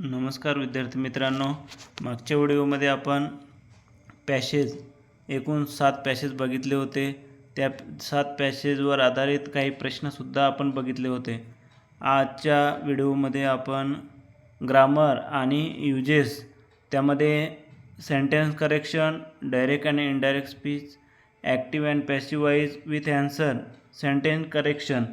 नमस्कार विद्यार्थी मित्रांनो. मागच्या व्हिडिओमध्ये आपण पॅशेज एकूण सात पॅशेज बघितले होते. त्या सात पॅशेजवर आधारित काही प्रश्नसुद्धा आपण बघितले होते. आजच्या व्हिडिओमध्ये आपण ग्रामर आणि युजेस त्यामध्ये सेंटेन्स करेक्शन डायरेक्ट आणि indirect speech active and passive voice with answer sentence correction.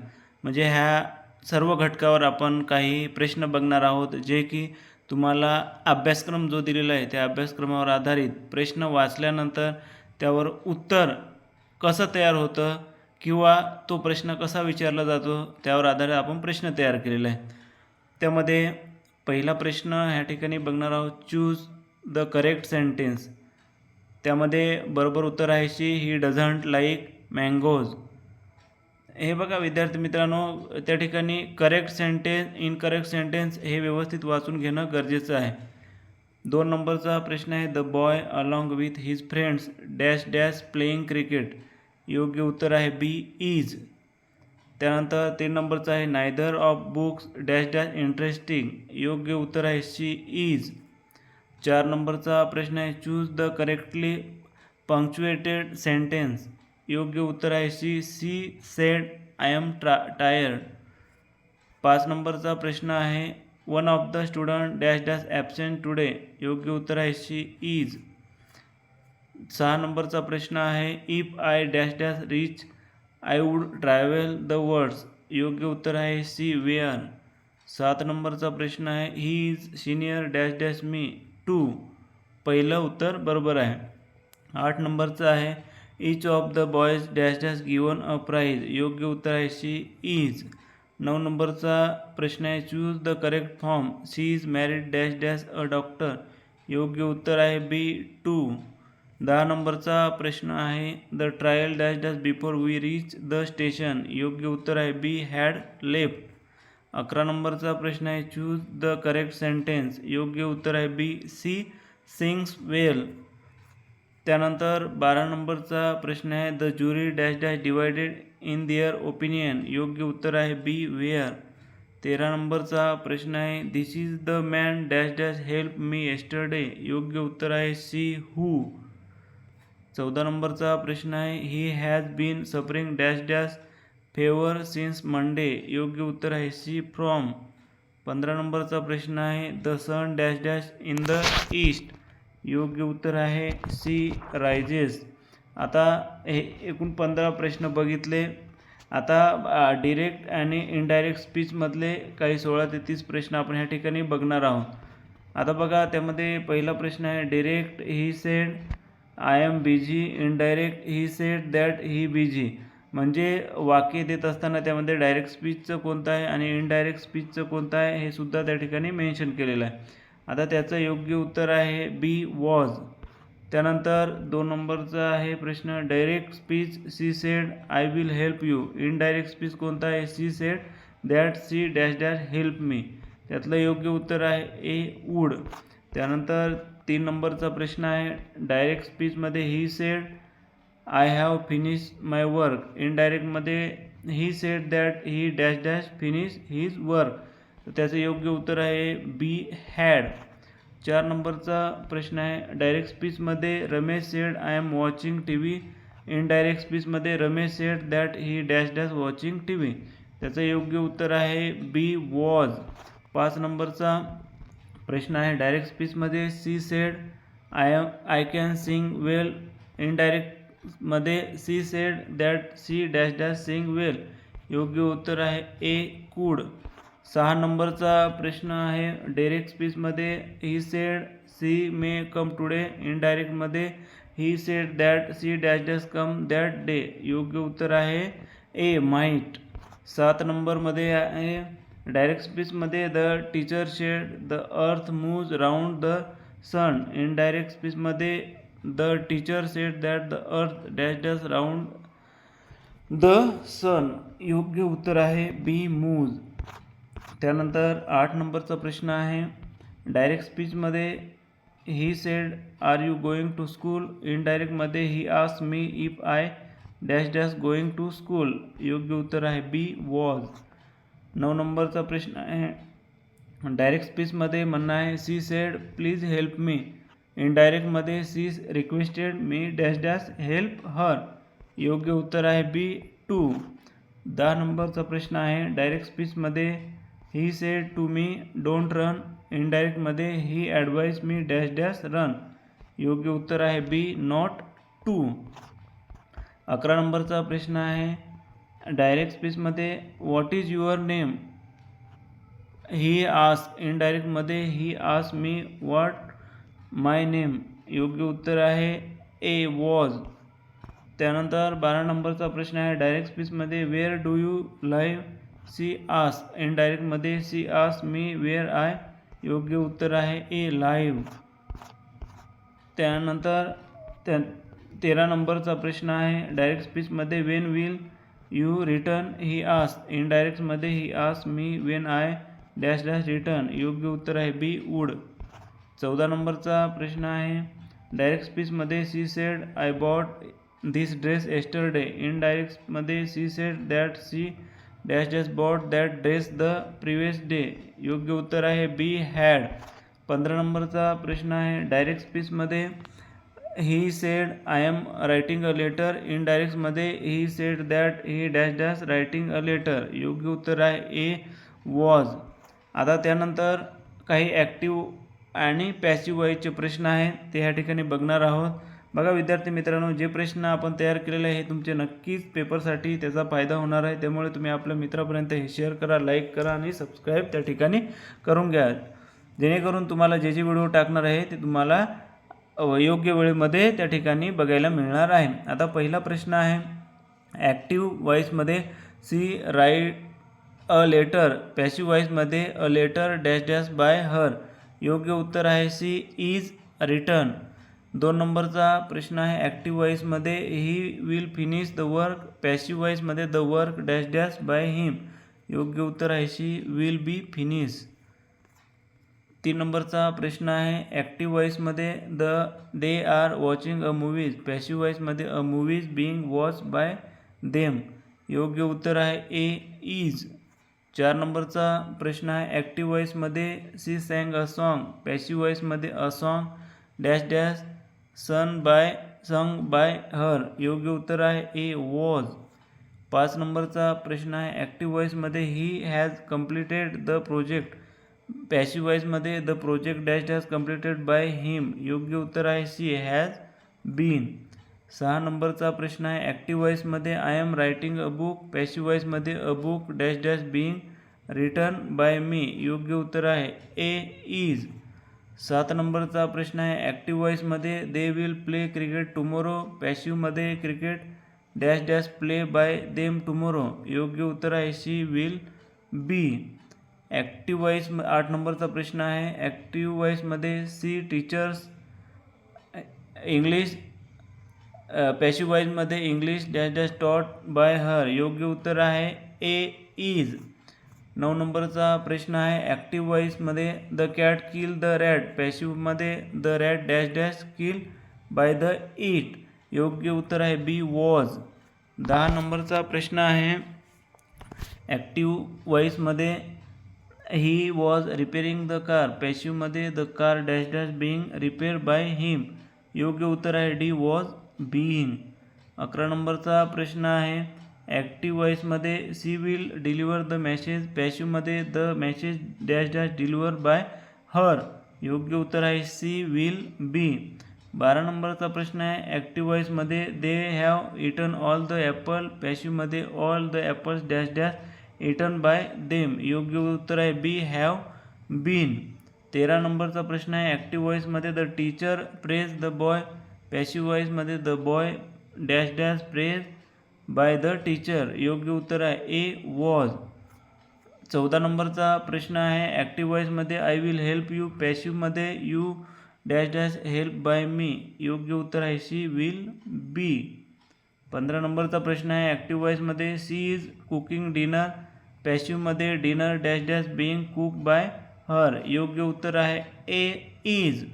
म्हणजे ह्या सर्व घटकावर आपण काही प्रश्न बघणार आहोत जे की तुम्हाला अभ्यासक्रम जो दिलेला आहे त्या अभ्यासक्रमावर आधारित प्रश्न वाचल्यानंतर त्यावर उत्तर कसं तयार होतं किंवा तो प्रश्न कसा विचारला जातो त्यावर आधारित आपण प्रश्न तयार केलेला आहे त्यामध्ये पहिला प्रश्न ह्या ठिकाणी बघणार आहोत चूज द करेक्ट सेंटेन्स त्यामध्ये बरोबर उत्तर आहे she he doesn't like mangoes हे बघा विद्यार्थी मित्रांनो त्या ठिकाणी करेक्ट सेंटेन्स इनकरेक्ट सेंटेन्स हे व्यवस्थित वाचून घेणं गरजेचं आहे. दोन नंबरचा प्रश्न आहे the boy along with his friends dash dash playing cricket योग्य उत्तर आहे बी इज त्यानंतर तीन नंबरचा आहे neither of books dash dash interesting योग्य उत्तर आहे सी इज चार नंबरचा प्रश्न आहे choose the correctly punctuated sentence योग्य उत्तर आहे C she said I am ट्रा tired. पाच नंबरचा प्रश्न आहे one of the student dash dash absent today योग्य उत्तर आहे सी इज सहा नंबरचा प्रश्न आहे if I dash dash rich I would travel the words योग्य उत्तर आहे सी वेअर सात नंबरचा प्रश्न आहे he is senior dash dash me to पहिलं उत्तर बरोबर आहे. आठ नंबरचं आहे each of the boys dash dash given a prize योग्य उत्तर आहे शी इज नऊ नंबरचा प्रश्न आहे choose the correct form she is married dash dash a doctor योग्य उत्तर आहे बी टू दहा नंबरचा प्रश्न आहे the trial dash dash before we reach the station योग्य उत्तर आहे बी हॅड लेफ्ट अकरा नंबरचा प्रश्न आहे चूज द करेक्ट सेंटेन्स योग्य उत्तर आहे बी सी सिंग्स वेल त्यानंतर बारा नंबरचा प्रश्न आहे the jury dash dash divided in their opinion योग्य उत्तर आहे बी वेअर तेरा नंबरचा प्रश्न आहे this is the man dash dash help me yesterday योग्य उत्तर आहे सी हू चौदा नंबरचा प्रश्न आहे he has been suffering dash dash fever since Monday योग्य उत्तर आहे सी फ्रॉम पंधरा नंबरचा प्रश्न आहे the sun dash dash in the east योग्य उत्तर आहे. सी रायजेस आता हे एकूण पंधरा प्रश्न बघितले. आता डिरेक्ट आणि इनडायरेक्ट स्पीचमधले काही सोळा ते तीस प्रश्न आपण ह्या ठिकाणी बघणार आहोत. आता बघा त्यामध्ये पहिला प्रश्न आहे direct he said I am busy indirect he said that he busy म्हणजे वाक्य देत असताना त्यामध्ये डायरेक्ट स्पीचचं कोणतं आहे आणि इनडायरेक्ट स्पीचचं कोणतं आहे हे सुद्धा त्या ठिकाणी मेन्शन केलेलं आहे. आता त्याचं योग्य उत्तर आहे बी वॉज. त्यानंतर दोन नंबरचा आहे प्रश्न direct speech she said I will help you indirect speech कोणता आहे? She said that she dash dash help me त्यातलं योग्य उत्तर आहे ए वूड त्यानंतर तीन नंबरचा प्रश्न आहे direct स्पीचमध्ये he said I have finish my work इनडायरेक्टमध्ये he said that he dash dash finish his work तर त्याचं योग्य उत्तर आहे बी हॅड चार नंबरचा प्रश्न आहे direct स्पीचमध्ये Ramesh said I am watching T V indirect स्पीचमध्ये Ramesh said that he dash dash watching T V त्याचं योग्य उत्तर आहे बी वॉज पाच नंबरचा प्रश्न आहे direct स्पीचमध्ये she said I am I can sing well इनडायरेक्टमध्ये she said that she dash dash sing well योग्य उत्तर आहे ए कूड सहा नंबरचा प्रश्न आहे. Direct स्पीचमध्ये he said she may come today इनडायरेक्टमध्ये he said that she dash dash come that day योग्य उत्तर आहे ए माइट सात नंबरमध्ये आहे. Direct स्पीचमध्ये the teacher said the earth moves round the sun indirect स्पीचमध्ये the teacher said that the earth dash dash round the sun योग्य उत्तर आहे बी Mooz त्यानंतर आठ नंबरचा प्रश्न आहे. Direct स्पीचमध्ये he said are you going to school इनडायरेक्टमध्ये he ask me if I dash dash going to school योग्य उत्तर आहे बी वॉज़ नऊ नंबरचा प्रश्न आहे. डायरेक्ट स्पीचमध्ये म्हणणं आहे she said please help me इनडायरेक्टमध्ये she requested me dash dash help her योग्य उत्तर आहे बी टू दहा नंबरचा प्रश्न आहे. Direct स्पीचमध्ये he said to me don't run इनडायरेक्टमध्ये he advise me dash dash run योग्य उत्तर आहे बी नॉट टू अकरा नंबरचा प्रश्न आहे. Direct स्पीचमध्ये what is your name he आस इनडायरेक्टमध्ये ही आस मी व्हॉट माय नेम योग्य उत्तर आहे ए वॉज त्यानंतर बारा नंबरचा प्रश्न आहे. Direct स्पीचमध्ये where do you live she आस. इनडायरेक्टमध्ये सी आस मी वेअर आय योग्य उत्तर आहे ए लाईव्ह. त्यानंतर त्या तेरा नंबरचा प्रश्न आहे. Direct स्पीचमध्ये when will you return he आस. इनडायरेक्टमध्ये ही आस me when I dash dash return. योग्य उत्तर आहे बी वूड. चौदा नंबरचा प्रश्न आहे. Direct स्पीचमध्ये she said I bought this dress yesterday. इनडायरेक्टमध्ये she said that she dash dash bought that dress the previous day. योग्य उत्तर आहे बी हॅड. पंधरा नंबरचा प्रश्न आहे. Direct स्पीचमध्ये he said I am writing a letter इनडायरेक्टमध्ये he said that he dash dash writing a letter योग्य उत्तर आहे ए वॉज आता त्यानंतर काही ॲक्टिव्ह आणि पॅसिव्ह वॉईसचे प्रश्न आहे. ते ह्या ठिकाणी बघणार आहोत. बघा विद्यार्थी मित्रांनो जे प्रश्न आपण तयार केलेले आहे हे तुमचे नक्कीच पेपरसाठी त्याचा फायदा होणार आहे. त्यामुळे तुम्ही आपल्या मित्रापर्यंत हे शेअर करा लाईक करा आणि सबस्क्राईब त्या ठिकाणी करून घ्या. जेणेकरून तुम्हाला जे जे व्हिडिओ टाकणार आहे ते तुम्हाला योग्य वेळेमध्ये त्या ठिकाणी बघायला मिळणार आहे. आता पहिला प्रश्न आहे active वॉईसमध्ये she write a letter passive वॉईसमध्ये a letter dash dash by her. योग्य उत्तर आहे सी इज रिटर्न. दोन नंबरचा प्रश्न आहे active वॉईसमध्ये he will finish the work passive वॉईसमध्ये the work dash dash by him योग्य उत्तर आहे शी विल बी फिनिश तीन नंबरचा प्रश्न आहे active वॉईसमध्ये the they are watching a movies passive वॉईसमध्ये a movies being watch by them योग्य उत्तर आहे ए इज चार नंबरचा प्रश्न आहे active वॉईसमध्ये she sang a song passive वॉईसमध्ये a song dash dash sung by sung by her. योग्य उत्तर आहे ए वॉज. पाच नंबरचा प्रश्न आहे active वॉईसमध्ये he has completed the project. Passive वॉईसमध्ये the project dash dash completed by him. योग्य उत्तर आहे सी हॅज बीन. सहा नंबरचा प्रश्न आहे active वॉईसमध्ये I am writing a book. Passive वॉईसमध्ये a book dash dash being written by me. योग्य उत्तर आहे ए इज सात नंबरचा प्रश्न आहे. Active वॉईसमध्ये they will play cricket tomorrow पॅशिवमध्ये cricket dash dash play by them tomorrow योग्य उत्तर आहे. C will be active voice आठ नंबरचा प्रश्न आहे. ॲक्टिव्ह वॉईसमध्ये she teachers English passive वॉईसमध्ये English dash dash taught by her योग्य उत्तर आहे. ए इज नऊ नंबरचा प्रश्न आहे. Active वॉईसमध्ये the cat kill the rat पॅसिव्हमध्ये the rat dash dash kill by the it योग्य उत्तर आहे बी वॉज दहा नंबरचा प्रश्न आहे. Active वॉईसमध्ये he was repairing the car पॅसिव्हमध्ये the car dash dash being repair by him योग्य उत्तर आहे डी वॉज बीइंग अकरा नंबरचा प्रश्न आहे. Active वॉईसमध्ये she will deliver the message पॅशिवमध्ये the message dash dash deliver by her योग्य उत्तर आहे सी विल बी बारा नंबरचा प्रश्न आहे. Active वॉईसमध्ये they have eaten all the apple पॅशिवमध्ये all the apples dash dash eaten by them योग्य उत्तर आहे बी हॅव बीन तेरा नंबरचा प्रश्न आहे. Active वॉईसमध्ये the teacher praise the boy passive वॉईसमध्ये the boy dash dash praise by the teacher योग्य उत्तर आहे. ए वॉज चौदा नंबरचा प्रश्न आहे. ॲक्टिव्ह वॉईसमध्ये I will help you पॅसिव्हमध्ये you dash dash help by me योग्य उत्तर आहे. सी विल बी पंधरा नंबरचा प्रश्न आहे. ॲक्टिव्ह वॉईसमध्ये she is cooking dinner पॅसिव्हमध्ये dinner dash dash being cook by her योग्य उत्तर आहे. ए इज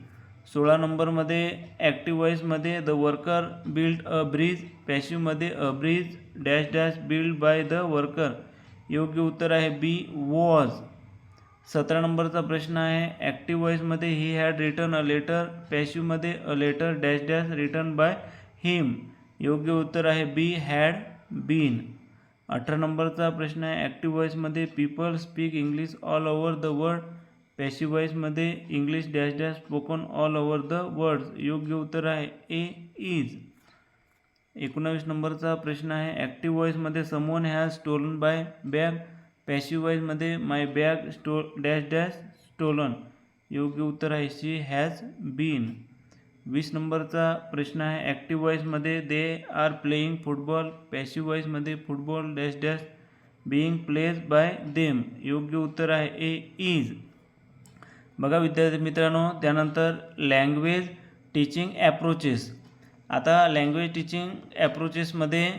सोळा नंबरमध्ये active वॉईसमध्ये the worker build a bridge पॅशिवमध्ये a bridge dash dash build by the worker. योग्य उत्तर आहे बी वॉज. सतरा नंबरचा प्रश्न आहे active वॉईसमध्ये he had written a letter पॅशिवमध्ये a letter dash dash written by him. योग्य उत्तर आहे बी हॅड बीन. अठरा नंबरचा प्रश्न आहे active वॉईसमध्ये people speak English all over the world passive वॉईसमध्ये English dash dash spoken all over the world योग्य उत्तर आहे ए इज एकोणावीस नंबरचा प्रश्न आहे. Active वॉईसमध्ये someone has stolen by bag passive वॉईसमध्ये my bag स्टो डॅश डॅश स्टोलन योग्य उत्तर आहे. शी हॅज बीन वीस नंबरचा प्रश्न आहे. Active वॉईसमध्ये they are playing football passive वॉईसमध्ये football dash dash being plays by them योग्य उत्तर आहे. ए इज बघा विद्यार्थी मित्रांनो त्यानंतर लँग्वेज टीचिंग ॲप्रोचेस आता language teaching ॲप्रोचेसमध्ये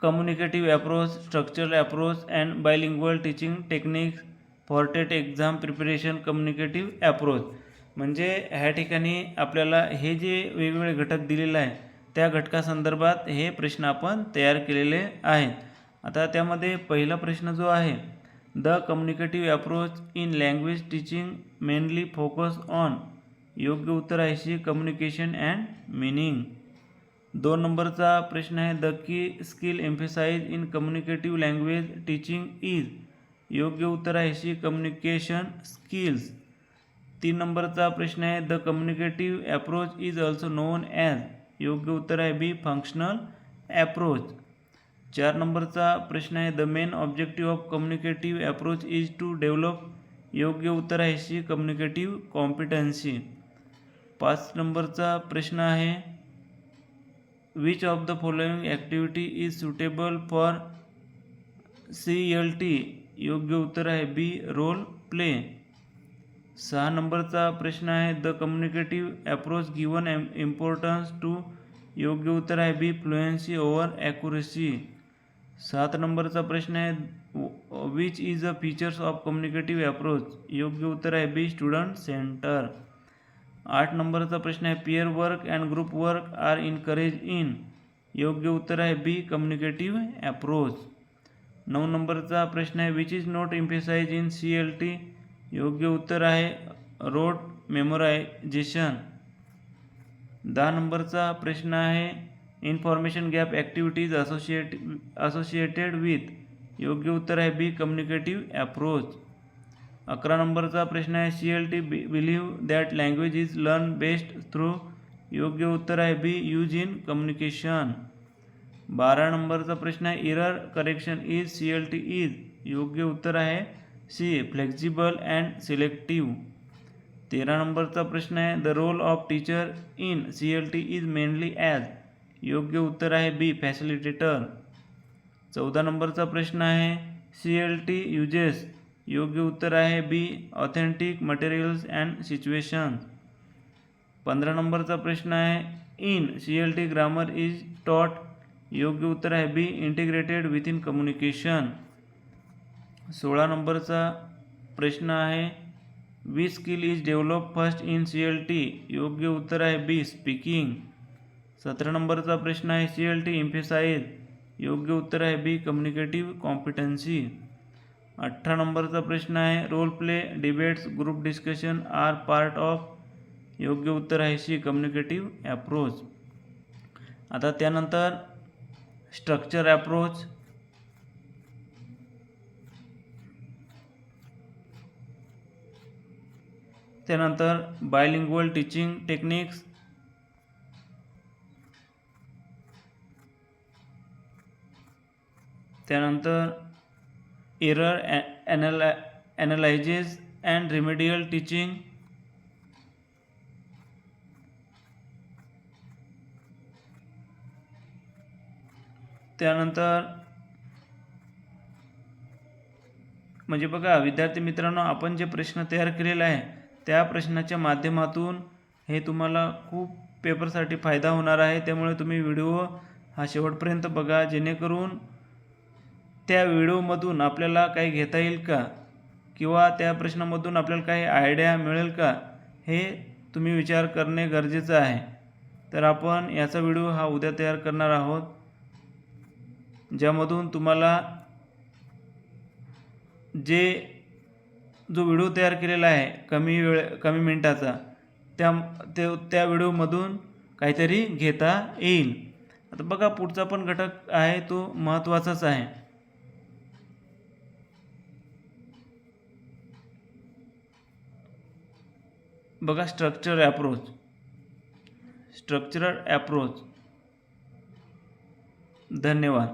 communicative approach structural approach and bilingual teaching techniques for TET exam preparation communicative approach म्हणजे ह्या ठिकाणी आपल्याला हे जे वेगवेगळे घटक दिलेले आहे त्या घटकासंदर्भात हे प्रश्न आपण तयार केलेले आहेत. आता त्यामध्ये पहिला प्रश्न जो आहे the communicative approach in language teaching mainly focus on योग्य उत्तर आहे सी कम्युनिकेशन अँड मिनिंग दोन नंबरचा प्रश्न आहे the key skill emphasize in communicative language teaching is योग्य उत्तर आहे सी कम्युनिकेशन स्किल्स तीन नंबरचा प्रश्न आहे the communicative approach is also known as योग्य उत्तर आहे बी फंक्शनल ॲप्रोच चार नंबरचा प्रश्न आहे the main objective of communicative approach is to develop योग्य उत्तर आहे सी कम्युनिकेटिव्ह कॉम्पिटन्सी पाच नंबरचा प्रश्न आहे which of the following activity is suitable for C L T योग्य उत्तर आहे बी रोल प्ले सहा नंबरचा प्रश्न आहे the communicative approach given M importance to योग्य उत्तर आहे बी फ्लुएन्सी ओवर ॲक्युरेसी सात नंबरचा प्रश्न आहे which is a features of communicative approach योग्य उत्तर आहे बी स्टुडंट सेंटर आठ नंबरचा प्रश्न आहे pair work and group work are encourage in योग्य उत्तर आहे बी कम्युनिकेटिव्ह ॲप्रोच नऊ नंबरचा प्रश्न आहे which is not emphasize in C L T योग्य उत्तर आहे रोड मेमोरायझेशन दहा नंबरचा प्रश्न आहे information gap activities associate associated with योग्य उत्तर आहे बी कम्युनिकेटिव्ह ॲप्रोच अकरा नंबरचा प्रश्न आहे C L T B believe that language is learn best through योग्य उत्तर आहे? बी यूज इन कम्युनिकेशन बारा नंबरचा प्रश्न आहे error correction is C L T is योग्य उत्तर आहे? सी फ्लेक्झिबल अँड सिलेक्टिव्ह तेरा नंबरचा प्रश्न आहे the role of teacher in C L T is mainly as योग्य उत्तर आहे? बी फॅसिलिटेटर चौदा नंबरचा प्रश्न आहे सी एल टी युजेस योग्य उत्तर आहे B authentic materials and situation पंधरा नंबरचा प्रश्न आहे in C L T grammar is taught योग्य उत्तर आहे B integrated with in communication सोळा नंबरचा प्रश्न आहे we skill is develop first in C L T योग्य उत्तर आहे बी स्पीकिंग सतरा नंबरचा प्रश्न आहे सी एल टी इम्फेसाइज योग्य उत्तर आहे बी कम्युनिकेटिव्ह कॉम्पिटन्सी अठरा नंबरचा प्रश्न आहे. Role play debates group discussion are part of योग्य उत्तर आहे सी कम्युनिकेटिव्ह ॲप्रोच आता त्यानंतर स्ट्रक्चर ॲप्रोच त्यानंतर बायलिंग्वल टीचिंग टेक्निक्स त्यानंतर एरर ॲनला ॲनालायजेस अँड रिमेडियल टीचिंग त्यानंतर म्हणजे बघा विद्यार्थी मित्रांनो आपण जे प्रश्न तयार केलेला आहे त्या प्रश्नाच्या माध्यमातून हे तुम्हाला खूप पेपरसाठी फायदा होणार आहे. त्यामुळे तुम्ही व्हिडिओ हा शेवटपर्यंत बघा जेणेकरून त्या व्हिडिओमधून आपल्याला काही घेता येईल का? किंवा त्या प्रश्नामधून आपल्याला काही आयडिया मिळेल का? हे तुम्ही विचार करणे गरजेचं आहे. तर आपण याचा व्हिडिओ हा उद्या तयार करणार आहोत. ज्यामधून तुम्हाला जे जो व्हिडिओ तयार केलेला आहे कमी वेळ कमी मिनटाचा त्या ते त्या व्हिडिओमधून काहीतरी घेता येईल. आता बघा पुढचा पण घटक आहे तो महत्त्वाचाच आहे. बघा स्ट्रक्चर ॲप्रोच स्ट्रक्चरल ॲप्रोच धन्यवाद.